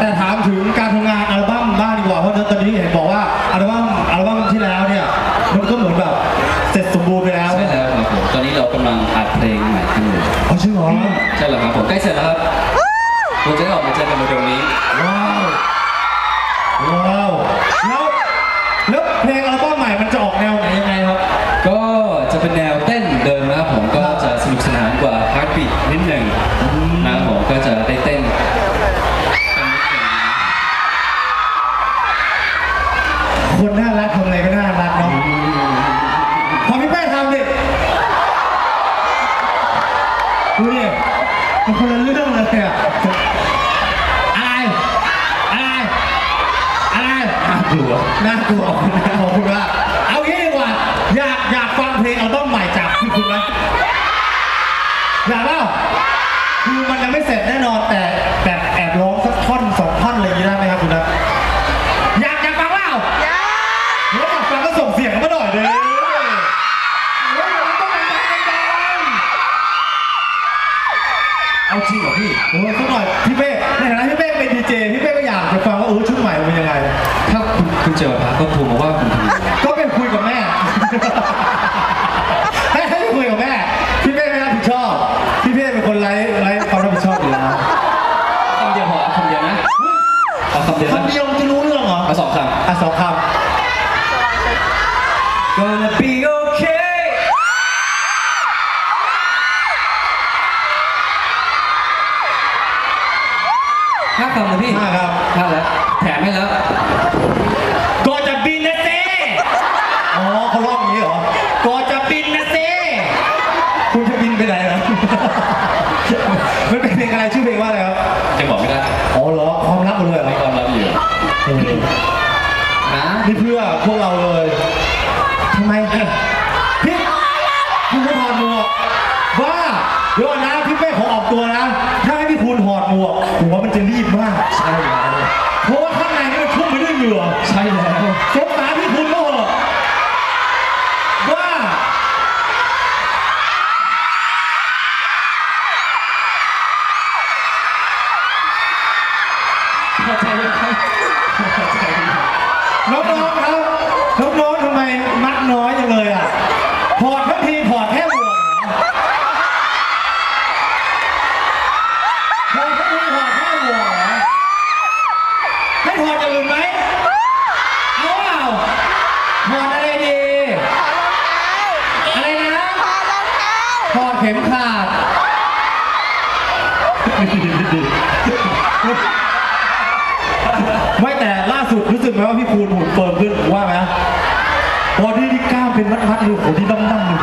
แต่ถามถึงการทำงานอัลบั้มบ้างดีกว่าเพราะตอนนี้เห็นบอกว่าอัลบั้มอัลบั้มที่แล้วเนี่ยมันก็เหมือนแบบเสร็จสมบูรณ์ไปแล้วใช่แล้วครับผมตอนนี้เรากำลังอัดเพลงใหม่ขึ้นอยู่อ๋อใช่เหรอใช่แล้วครับผมใกล้เสร็จแล้วครับเราจะได้ออกมาเจอกันเร็วๆนี้ว้าวว้าวแล้วแล้วเพลงอัลบั้มใหม่มันจะออกแนวไหนยังไงครับ ก็จะเป็นแนวเต้นเดิมนะครับผมก็จะสนุกสนานกว่าฮาร์ดบีทนิดหนึ่งนะครับผมก็จะ มันคนละเรื่องเลยอะอะไรอะไรอะไรน่ากลัวน่ากลัวขอบคุณมากเอางี้ดีกว่า อยากอยากฟังเพลงเอาต้องใหม่จากคุณคุณไหมอยากเล่าคือมันยังไม่เสร็จแน่นอนแต่ เอาจริงเหรอพี่โอ้ยสักหน่อยพี่เป้ในฐานะพี่เป้เป็นดีเจพี่เป้ก็อยากจะฟังว่าเออชุดใหม่เป็นยังไง ถ้าคุณเจอพะก็โทรมาว่าคุณทีก็ ชื่อเพลงว่าอะไรครับจะบอกไม่ได้อ๋อเหรอความรักเลยเหรอความรับอยู่นะนี่เพื่อพวกเราเลยทำไมพี่คุณไม่ถอดหมวกว่าเดี๋ยวนะพี่เป้ขอออกตัวนะ ถ้าให้พี่คุณถอดหมวกผมวมันจะรีบมากใช่เพราะว่าข้างในมันชุ่มไปด้วยเหงื่อใช่แล้ว มัดน้อยอย่างเลยอะถอดทั้ทีถอดแค่หัวกอดทั้ทีถอดแค่หัวให้ถอดอย่างอื่นไหมเอาเปล่าถอดอะไรดีอะไรนะถอดเข็มขาดไม่แต่ล่าสุดรู้สึกไหมว่าพี่คูณหุ่นเฟิร์มขึ้นว่าไหม พัดอยู่ผมที่ต้องนั่งอยู่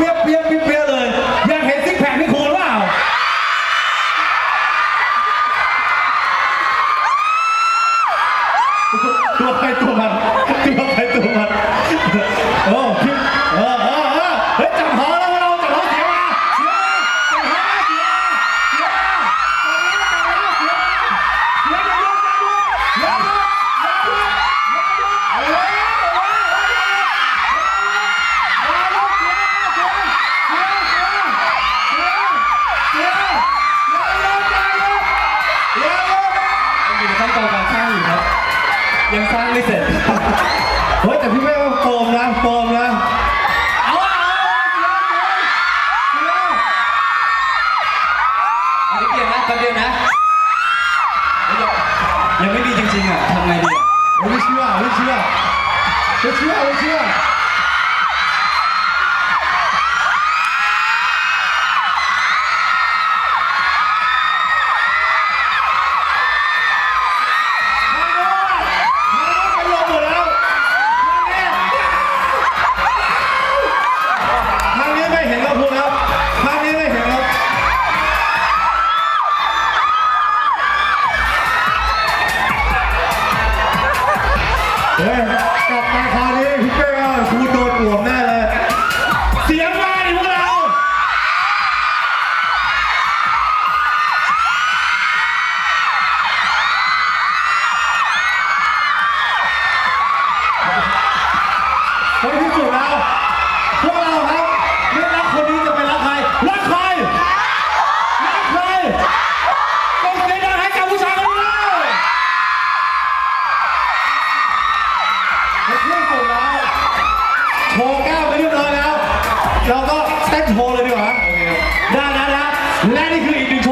ตัวเปี้ยเปียกเปียกเลยอยากเห็นซิกแพคนี่ครูหรเปล่าตัวใไปตัวมัน ยังสร้างไม่เสร็จ เฮ้ยแต่พี่ไม่ว่าโฟมนะโฟมนะเอาเอาเอาเดี๋ยวเดี๋ยวเดี๋ยวอันนี้เปลี่ยนนะแป๊บเดียวนะ ยังไม่ดีจริงๆอะทำไงดีไม่เชื่อไม่เชื่อไม่เชื่อไม่เชื่อ โชว์ก้าไปเรียอยแล้ว เราก็เต้นโชว์เลยดีกว่าได้นะนะและนี่คืออีกหนึ่งโชว์